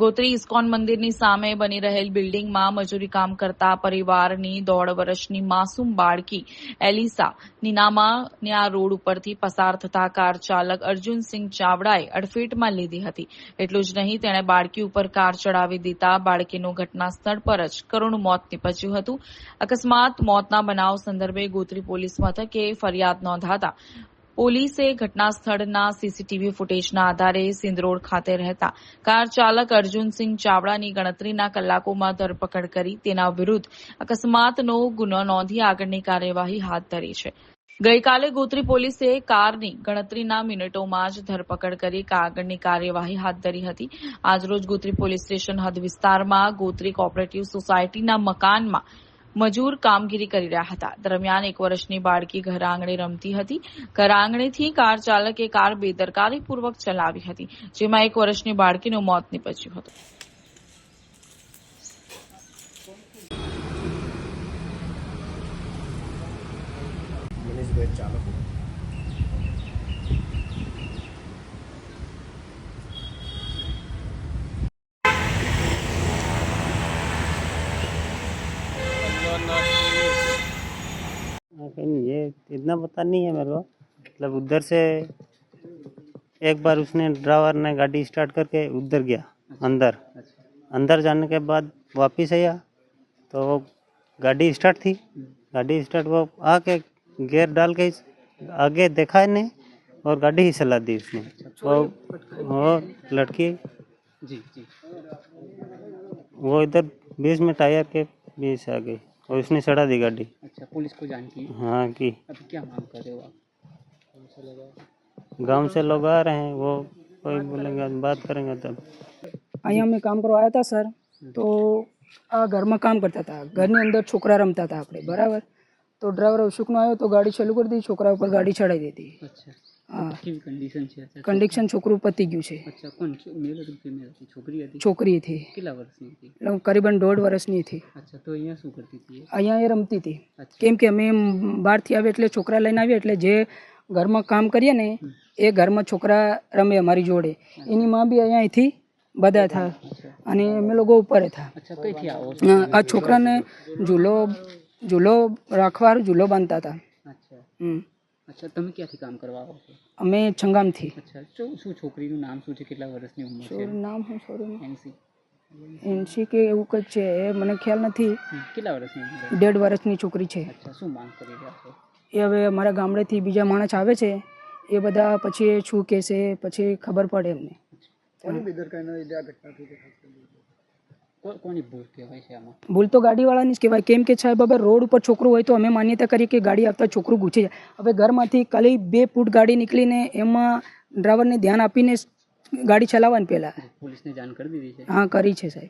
Gotri ISKCON મંદિરની સામે બની રહેલ બિલ્ડિંગમાં મજૂરી કામ કરતા પરિવારની દોઢ વર્ષની માસૂમ બાળકી એલિસા નીનામાને આ રોડ ઉપરથી પસાર થતા કાર ચાલક અર્જુનસિંહ ચાવડાએ અડફેટમાં લીધી હતી. એટલું જ નહીં, તેણે બાળકી ઉપર કાર ચડાવી દીધા. બાળકીનું ઘટના સ્થળ પર જ કરુણ મોત નીપજ્યું હતું. અકસ્માત મોતના બનાવ સંદર્ભે ગોત્રી પોલીસ મથકે ફરિયાદ નોંધાતા પોલીસે ઘટના સ્થળના સીસીટીવી ફૂટેજના આધારે સિંદરોડ ખાતે રહેતા કાર ચાલક અર્જુનસિંહ ચાવડાની ગણતરીના કલાકોમાં ધરપકડ કરી તેના વિરુદ્ધ અકસ્માતનો ગુનો નોંધી આગળની કાર્યવાહી હાથ ધરી છે. ગઈકાલે ગોત્રી પોલીસે કારની ગણતરીના મિનિટોમાં જ ધરપકડ કરી આગળની કાર્યવાહી હાથ ધરી હતી. આજરોજ ગોત્રી પોલીસ સ્ટેશન હદ વિસ્તારમાં ગોત્રી કોઓપરેટિવ સોસાયટીના મકાનમાં મજૂર કામગીરી કરી રહ્યા હતા. દરમિયાન એક વર્ષની બાળકી ઘર આંગણે રમતી હતી. ઘર આંગણેથી કાર ચાલકે કાર બેદરકારીપૂર્વક ચલાવી હતી, જેમાં એક વર્ષની બાળકીનું મોત નીપજ્યું હતું. ચાલક. लेकिन ये इतना पता नहीं है मेरे को। मतलब उधर से एक बार उसने ड्राइवर ने गाड़ी स्टार्ट करके उधर गया अंदर। अंदर जाने के बाद वापस आया तो वो गाड़ी स्टार्ट थी। गाड़ी स्टार्ट वो आके गियर डाल के आगे देखा नहीं और गाड़ी ही चला दी उसने। वो वो लड़की जी जी। वो इधर बीच में टायर के बीच आ गई। और उसने चढ़ा दी गाड़ी अच्छा पुलिस को जान की हाँ की अभी क्या मांग कर रहे हो आप गांव से लोग आ रहे हैं वो कोई बोलेंगे बात करेंगे तब અહીંયા મેં કામ કરવા આવ્યા હતા સર તો આ ઘરમાં કામ કરતા હતા ઘરની અંદર છોકરા રમતા હતા આપણે બરાબર તો ડ્રાઈવર અશુકનો આવ્યો તો ગાડી ચાલુ કરી દીધી છોકરા ઉપર ગાડી ચડાવી દીધી अच्छा હા કેવી કન્ડિશન છોકરું પતી ગયું છે. અચ્છા છોકરી હતી? છોકરી હતી. કરીબન દોઢ વર્ષની હતી. અહીંયા એ? રમતી હતી. કેમ કે અમે બહારથી આવે એટલે છોકરા લઈને આવીએ એટલે જે ઘરમાં કામ કરીએ ને એ ઘરમાં છોકરા રમે અમારી જોડે. એની માં બી અહીંયાથી બધા થા. અને અમે લોકો ઉપર હતા આ છોકરાને ઝૂલો ઝૂલો રાખવા ઝૂલો બાંધતા હતા. અચ્છા. હમ. અચ્છા તમે ક્યાંથી કામ કરવા આવો છો? અમે છંગામથી. અચ્છા શું શું છોકરીનું નામ શું છે? કેટલા વર્ષની ઉંમર છે? નામ શું છોરું એનસી. એનસી કે એવું કંઈક છે એ મને ખ્યાલ નથી. કેટલા વર્ષની ઉંમર દેઢ વર્ષની છોકરી છે. અચ્છા શું માંગ કરી રહ્યા છો? એ હવે અમારા ગામડેથી બીજા માણસ આવે છે એ બધા પછી શું કહેશે પછી ખબર પડે એમને કો- કોની ભૂલ કહેવાય છે આમાં? ભૂલ તો ગાડીવાળાની જ કહેવાય. કેમ કે સાહેબ હવે રોડ ઉપર છોકરું હોય તો અમે માન્યતા કરીએ કે ગાડી આવતા છોકરું ઘૂસી જાય. હવે ઘરમાંથી ખાલી બે ફૂટ ગાડી નીકળીને એમાં ડ્રાઈવરને ધ્યાન આપીને ગાડી ચલાવવાની પહેલાં. પોલીસને જાણ કરી દીધી છે? હા કરી છે સાહેબ.